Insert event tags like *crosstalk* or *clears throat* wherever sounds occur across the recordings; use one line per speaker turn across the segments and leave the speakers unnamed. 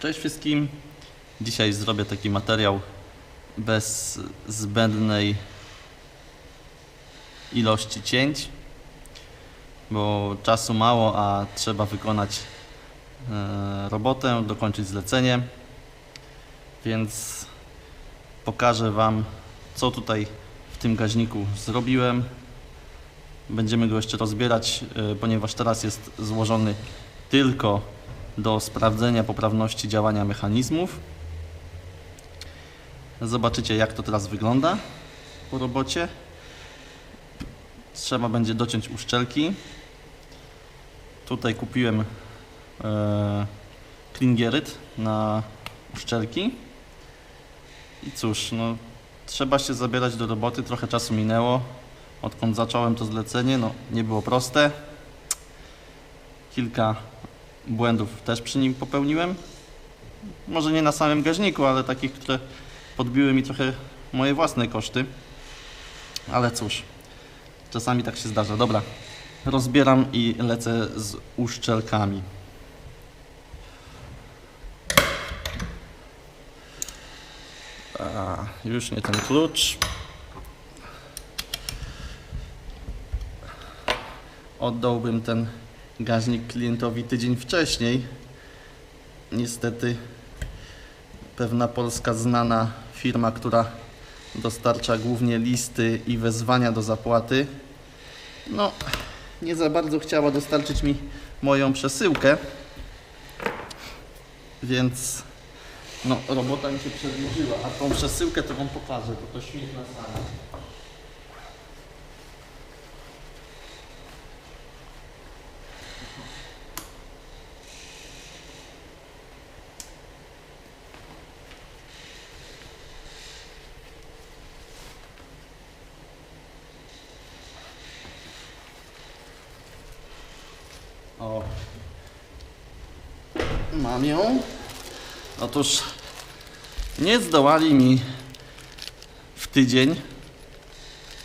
Cześć wszystkim. Dzisiaj zrobię taki materiał bez zbędnej ilości cięć, bo czasu mało, a trzeba wykonać e, robotę, dokończyć zlecenie. Więc pokażę Wam, co tutaj w tym gaźniku zrobiłem. Będziemy go jeszcze rozbierać, e, ponieważ teraz jest złożony tylko do sprawdzenia poprawności działania mechanizmów. Zobaczycie jak to teraz wygląda po robocie. Trzeba będzie dociąć uszczelki. Tutaj kupiłem e, klingieryt na uszczelki. I cóż, no, trzeba się zabierać do roboty. Trochę czasu minęło, odkąd zacząłem to zlecenie. No, nie było proste. Kilka błędów też przy nim popełniłem. Może nie na samym gaźniku, ale takich, które podbiły mi trochę moje własne koszty. Ale cóż, czasami tak się zdarza. Dobra, rozbieram i lecę z uszczelkami. A, już nie ten klucz. Oddałbym ten gaźnik klientowi tydzień wcześniej. Niestety pewna polska znana firma, która dostarcza głównie listy i wezwania do zapłaty, no nie za bardzo chciała dostarczyć mi moją przesyłkę, więc no robota mi się przedłużyła, a tą przesyłkę to Wam pokażę, bo to śmieszna sala. O. Ją. Otóż nie zdołali mi w tydzień,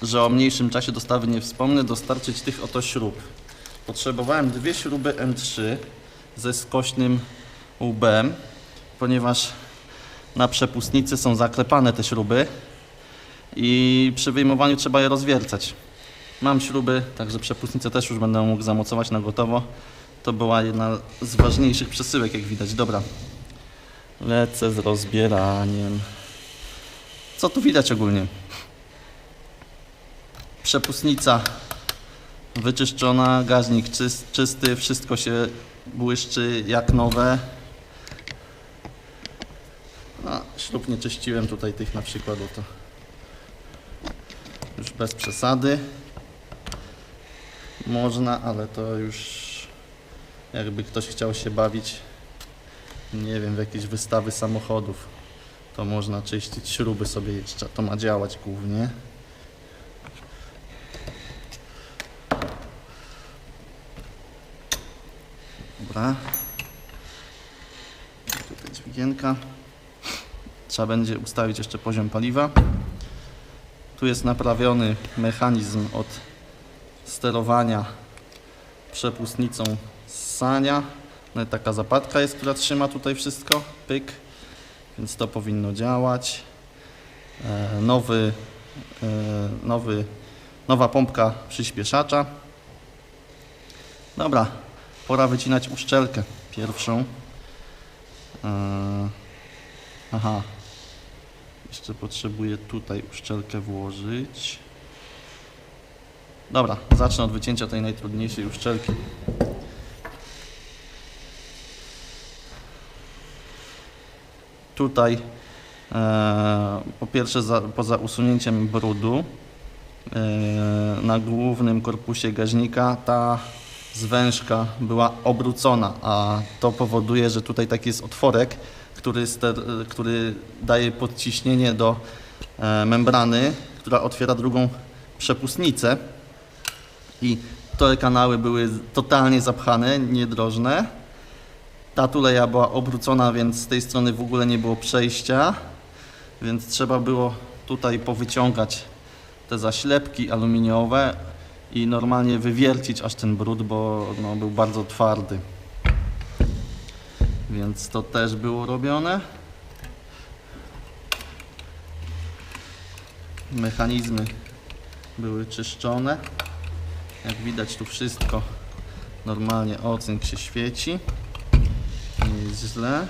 że o mniejszym czasie dostawy nie wspomnę, dostarczyć tych oto śrub. Potrzebowałem dwie śruby M3 ze skośnym łbem, ponieważ na przepustnicy są zaklepane te śruby i przy wyjmowaniu trzeba je rozwiercać. Mam śruby, także przepustnicę też już będę mógł zamocować na gotowo. To była jedna z ważniejszych przesyłek, jak widać. Dobra, lecę z rozbieraniem. Co tu widać ogólnie? Przepustnica wyczyszczona, gaźnik czys- czysty, wszystko się błyszczy jak nowe. No, śrub nie czyściłem tutaj tych na przykład, to już bez przesady. Można, ale to już jakby ktoś chciał się bawić, nie wiem, w jakieś wystawy samochodów, to można czyścić śruby sobie jeszcze, to ma działać głównie. Dobra. Tutaj dźwigienka. Trzeba będzie ustawić jeszcze poziom paliwa. Tu jest naprawiony mechanizm od sterowania przepustnicą ssania. No i taka zapadka jest, która trzyma tutaj wszystko. Pyk. Więc to powinno działać. E, nowy, e, nowy, nowa pompka przyspieszacza. Dobra, pora wycinać uszczelkę pierwszą. E, aha. Jeszcze potrzebuję tutaj uszczelkę włożyć. Dobra, zacznę od wycięcia tej najtrudniejszej uszczelki. Tutaj e, po pierwsze za, poza usunięciem brudu e, na głównym korpusie gaźnika ta zwężka była obrócona, a to powoduje, że tutaj taki jest otworek, który, ster, który daje podciśnienie do e, membrany, która otwiera drugą przepustnicę i te kanały były totalnie zapchane, niedrożne. Ta tuleja była obrócona, więc z tej strony w ogóle nie było przejścia, więc trzeba było tutaj powyciągać te zaślepki aluminiowe i normalnie wywiercić aż ten brud, bo no, był bardzo twardy. Więc to też było robione. Mechanizmy były czyszczone. Jak widać tu wszystko normalnie ocynk się świeci. Nie jest źle.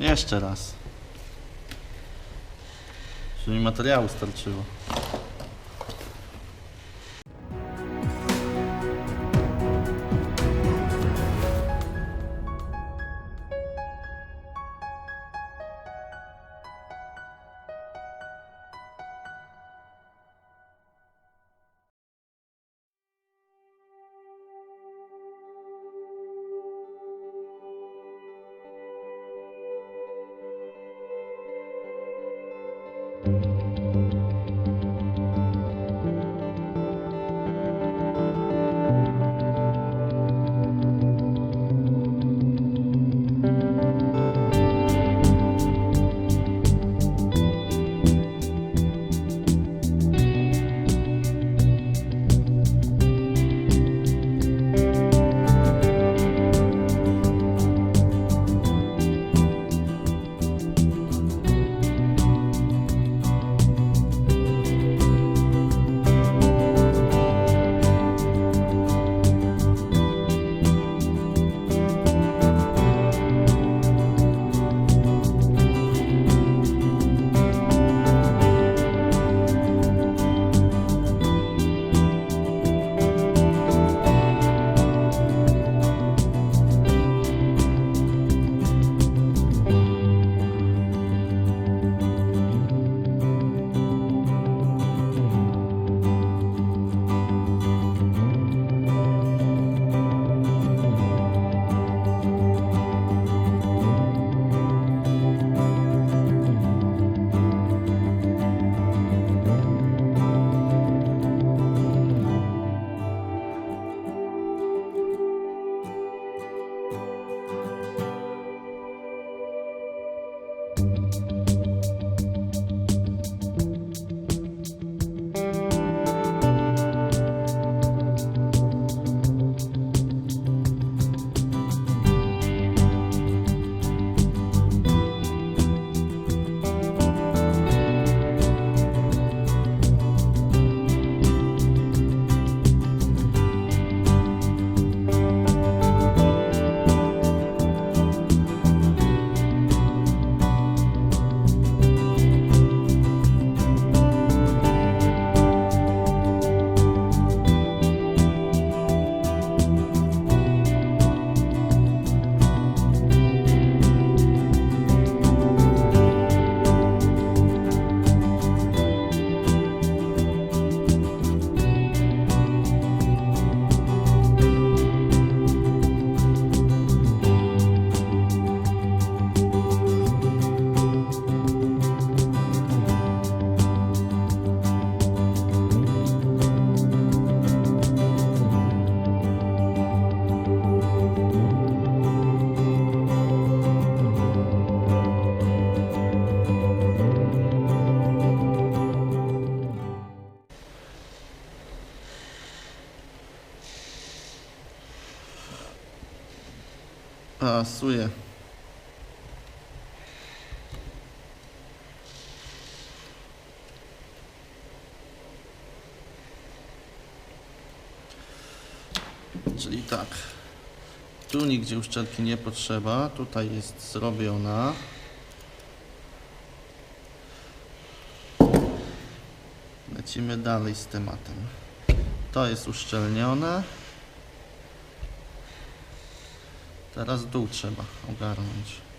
Jeszcze raz. Żeby mi materiału starczyło. Tak. Tu nigdzie uszczelki nie potrzeba. Tutaj jest zrobiona. Lecimy dalej z tematem. To jest uszczelnione. Teraz dół trzeba ogarnąć.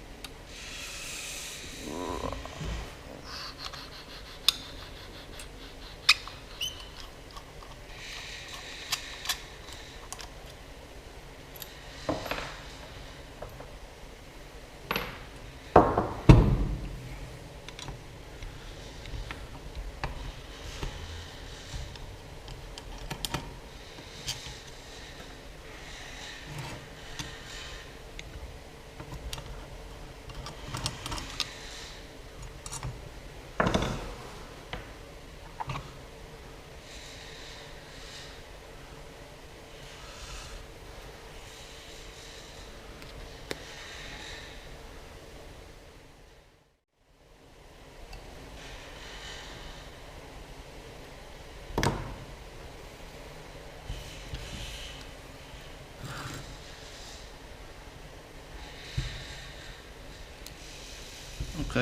Ok.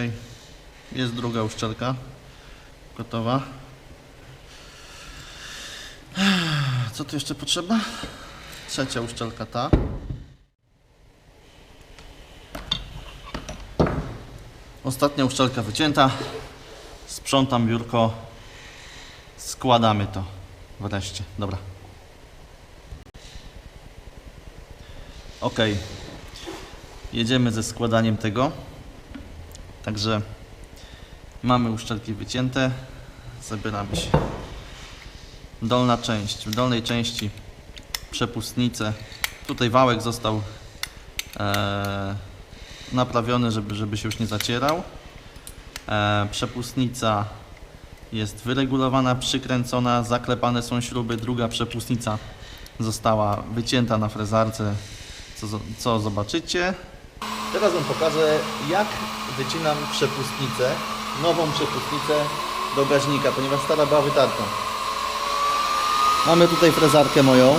Jest druga uszczelka. Gotowa. Co tu jeszcze potrzeba? Trzecia uszczelka ta. Ostatnia uszczelka wycięta. Sprzątam biurko. Składamy to wreszcie. Dobra. Ok. Jedziemy ze składaniem tego. Także mamy uszczelki wycięte. Zabieramy się. Dolna część. W dolnej części przepustnice. Tutaj wałek został e, naprawiony, żeby, żeby się już nie zacierał. E, przepustnica jest wyregulowana, przykręcona, zaklepane są śruby. Druga przepustnica została wycięta na frezarce, co, co zobaczycie. Teraz Wam pokażę, jak wycinam przepustnicę, nową przepustnicę do gaźnika, ponieważ stara była wytarta. Mamy tutaj frezarkę moją.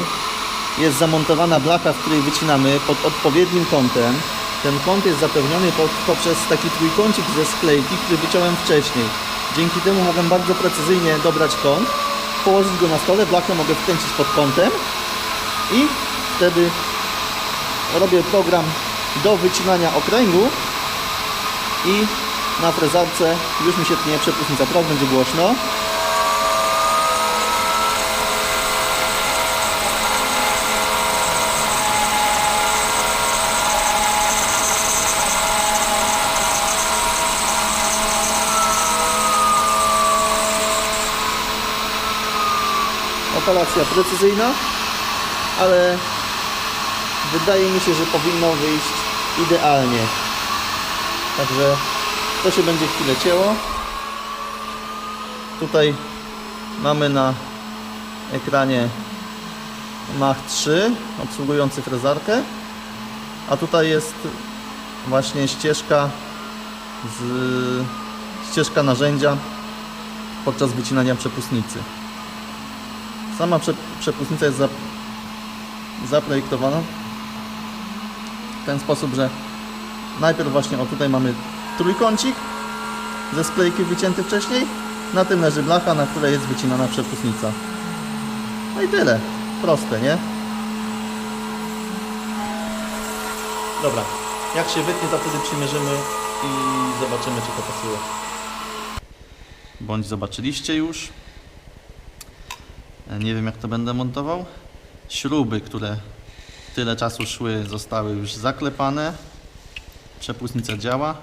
Jest zamontowana blacha, w której wycinamy pod odpowiednim kątem. Ten kąt jest zapewniony po, poprzez taki trójkącik ze sklejki, który wyciąłem wcześniej. Dzięki temu mogę bardzo precyzyjnie dobrać kąt, położyć go na stole, blachę mogę wkręcić pod kątem i wtedy robię program do wycinania okręgu i na frezarce już mi się tnie przepustnica. Teraz będzie głośno. Operacja precyzyjna, ale wydaje mi się, że powinno wyjść idealnie. Także to się będzie chwilę cięło. Tutaj mamy na ekranie Mach 3 obsługujący frezarkę, a tutaj jest właśnie ścieżka z ścieżka narzędzia podczas wycinania przepustnicy. Sama prze, przepustnica jest za, zaprojektowana w ten sposób, że najpierw właśnie o tutaj mamy trójkącik ze sklejki wycięty wcześniej. Na tym leży blacha, na której jest wycinana przepustnica. No i tyle. Proste, nie? Dobra. Jak się wytnie, to wtedy przymierzymy i zobaczymy, czy to pasuje. Bądź zobaczyliście już. Nie wiem, jak to będę montował. Śruby, które tyle czasu szły, zostały już zaklepane. Przepustnica działa.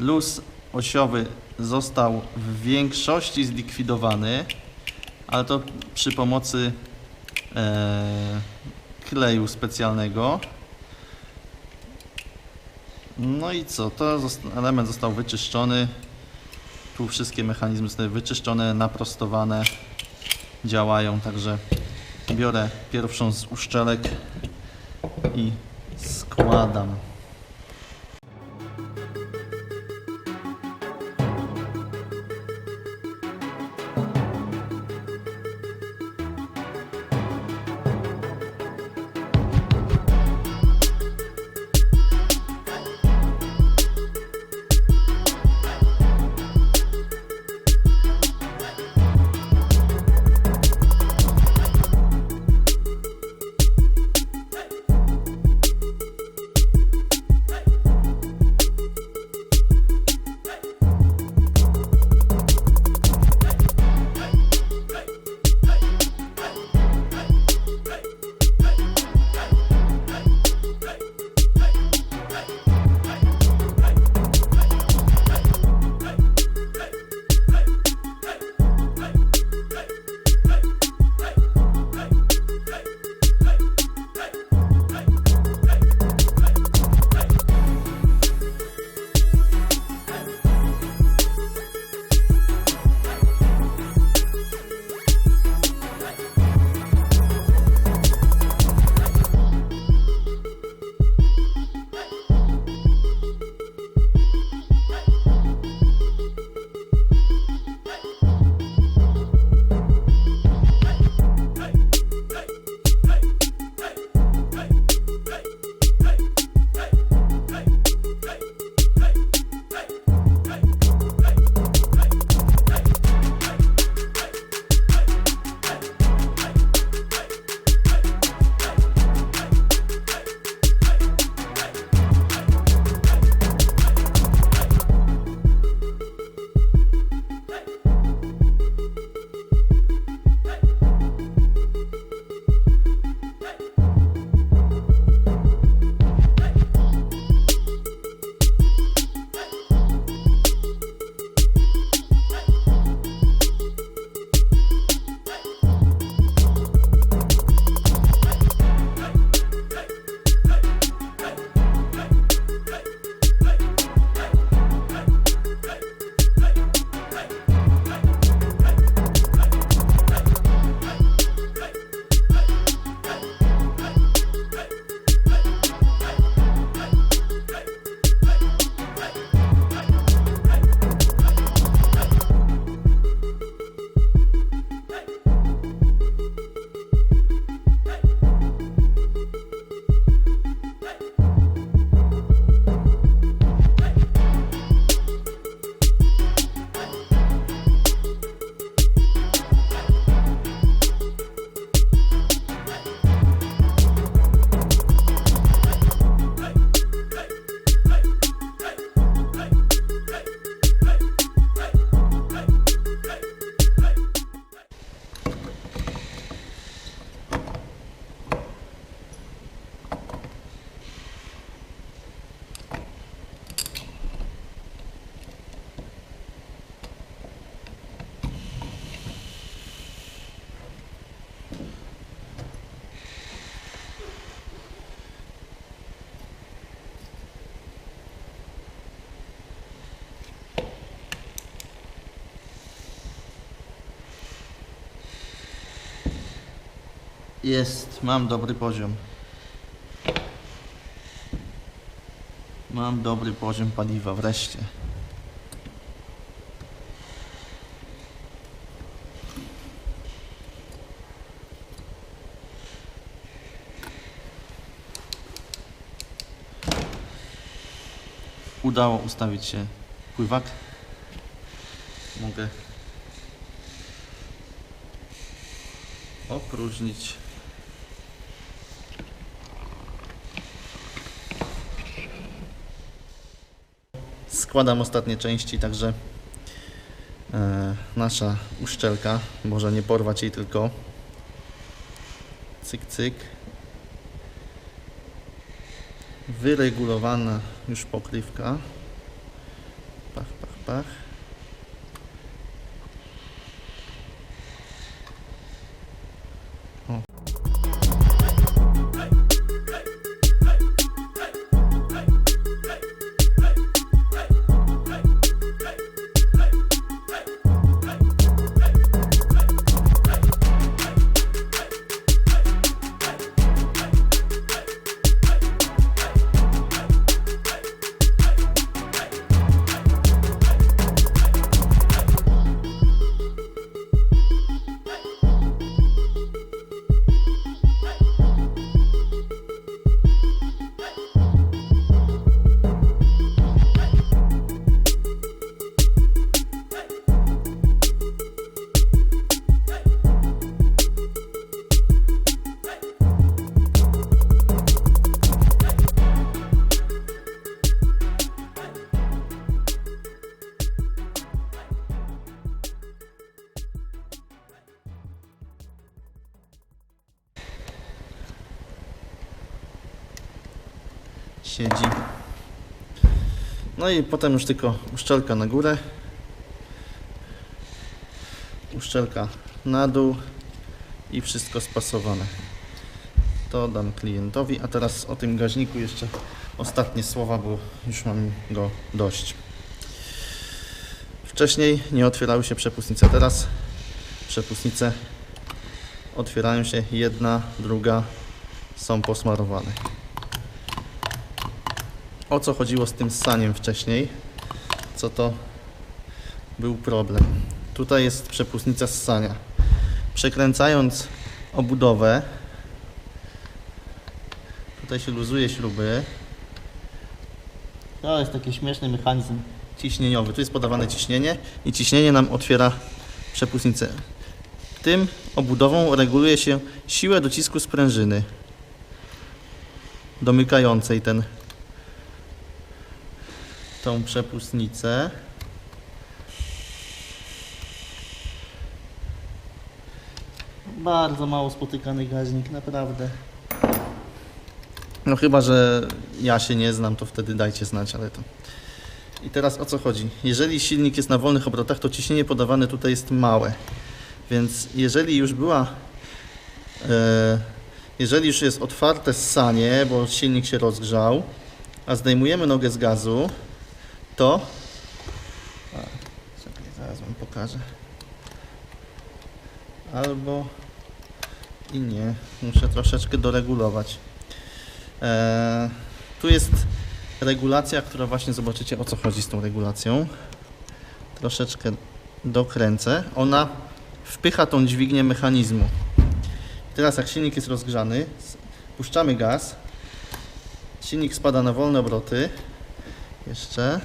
Luz osiowy został w większości zlikwidowany, ale to przy pomocy e, kleju specjalnego. No i co? To element został wyczyszczony. Tu wszystkie mechanizmy zostały wyczyszczone, naprostowane, działają. Także biorę pierwszą z uszczelek i Składam. Jest, mam dobry poziom. Mam dobry poziom paliwa, wreszcie. Udało ustawić się pływak. Mogę opróżnić. Składam ostatnie części, także e, nasza uszczelka, może nie porwać jej tylko. Cyk, cyk. Wyregulowana już pokrywka. Pach, pach, pach. No i potem już tylko uszczelka na górę, uszczelka na dół i wszystko spasowane. To dam klientowi, a teraz o tym gaźniku jeszcze ostatnie słowa, bo już mam go dość. Wcześniej nie otwierały się przepustnice, teraz przepustnice otwierają się jedna, druga, są posmarowane. O co chodziło z tym ssaniem wcześniej? Co to był problem? Tutaj jest przepustnica ssania. Przekręcając obudowę, tutaj się luzuje śruby. To jest taki śmieszny mechanizm ciśnieniowy. Tu jest podawane ciśnienie i ciśnienie nam otwiera przepustnicę. Tym obudową reguluje się siłę docisku sprężyny domykającej ten tą przepustnicę. Bardzo mało spotykany gaźnik, naprawdę. No chyba, że ja się nie znam, to wtedy dajcie znać, ale to... I teraz o co chodzi? Jeżeli silnik jest na wolnych obrotach, to ciśnienie podawane tutaj jest małe. Więc jeżeli już była... E, jeżeli już jest otwarte ssanie, bo silnik się rozgrzał, a zdejmujemy nogę z gazu, to... A, czekaj, zaraz wam pokażę. Albo i nie. Muszę troszeczkę doregulować. Eee, tu jest regulacja, która właśnie zobaczycie o co chodzi z tą regulacją. Troszeczkę dokręcę. Ona wpycha tą dźwignię mechanizmu. Teraz jak silnik jest rozgrzany, puszczamy gaz. Silnik spada na wolne obroty. Jeszcze.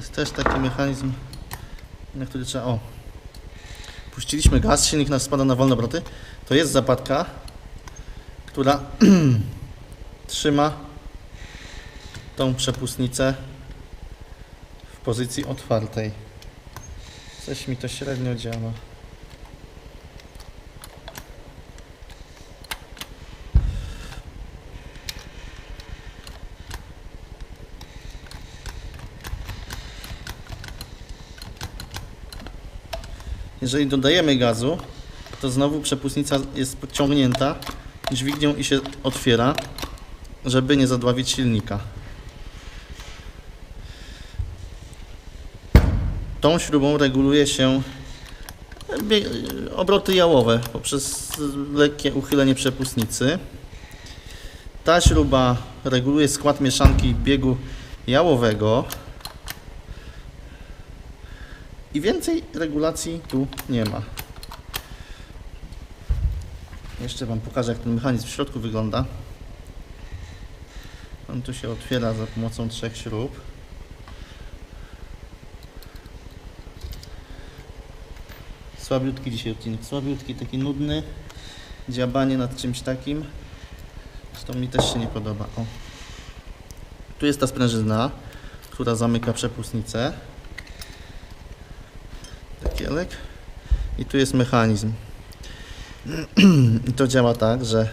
Jest też taki mechanizm, na który trzeba. O! Puściliśmy gaz, silnik nas spada na wolne obroty. To jest zapadka, która *clears throat* trzyma tą przepustnicę w pozycji otwartej. Coś mi to średnio działa. Jeżeli dodajemy gazu, to znowu przepustnica jest podciągnięta dźwignią i się otwiera, żeby nie zadławić silnika. Tą śrubą reguluje się bie- obroty jałowe poprzez lekkie uchylenie przepustnicy. Ta śruba reguluje skład mieszanki biegu jałowego. I więcej regulacji tu nie ma. Jeszcze Wam pokażę, jak ten mechanizm w środku wygląda. On tu się otwiera za pomocą trzech śrub. Słabiutki dzisiaj odcinek, słabiutki, taki nudny. Dziabanie nad czymś takim. To mi też się nie podoba. O. Tu jest ta sprężyna, która zamyka przepustnicę kielek i tu jest mechanizm. I to działa tak, że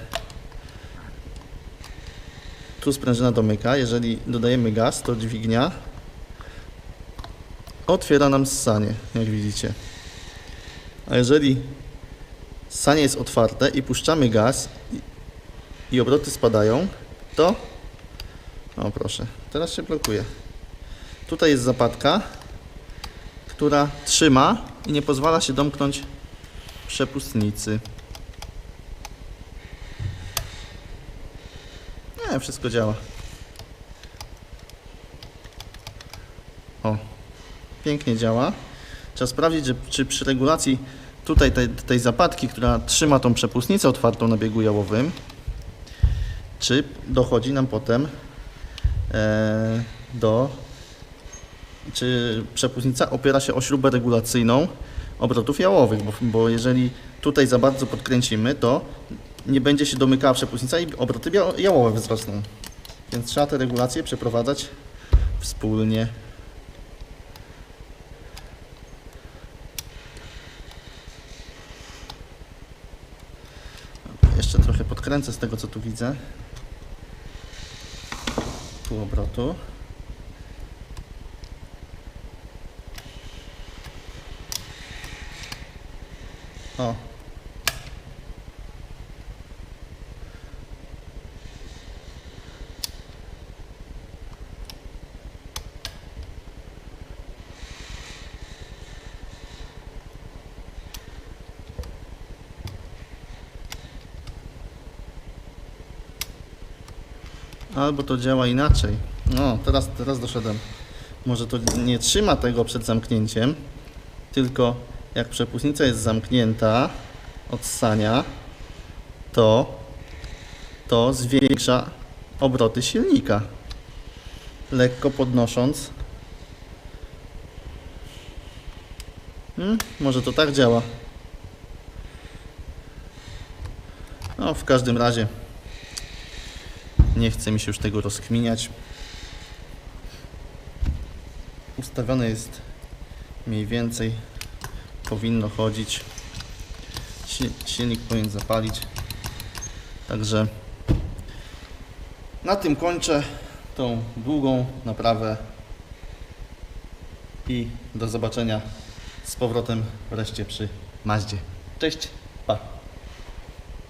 tu sprężyna domyka, jeżeli dodajemy gaz, to dźwignia otwiera nam ssanie, jak widzicie. A jeżeli ssanie jest otwarte i puszczamy gaz i, i obroty spadają, to o proszę, teraz się blokuje. Tutaj jest zapadka, która trzyma i nie pozwala się domknąć przepustnicy. Nie, wszystko działa. O, pięknie działa. Trzeba sprawdzić, że, czy przy regulacji tutaj tej, tej zapadki, która trzyma tą przepustnicę otwartą na biegu jałowym, czy dochodzi nam potem e, do czy przepustnica opiera się o śrubę regulacyjną obrotów jałowych, bo, bo jeżeli tutaj za bardzo podkręcimy, to nie będzie się domykała przepustnica i obroty jałowe wzrosną. Więc trzeba te regulacje przeprowadzać wspólnie. Jeszcze trochę podkręcę z tego co tu widzę. Pół obrotu. O. Albo to działa inaczej. No, teraz, teraz doszedłem. Może to nie trzyma tego przed zamknięciem, tylko jak przepustnica jest zamknięta od ssania, to to zwiększa obroty silnika. Lekko podnosząc. Hmm, może to tak działa. No, w każdym razie nie chce mi się już tego rozkminiać. Ustawione jest mniej więcej, powinno chodzić. Si- Silnik powinien zapalić. Także na tym kończę tą długą naprawę i do zobaczenia z powrotem wreszcie przy Maździe. Cześć!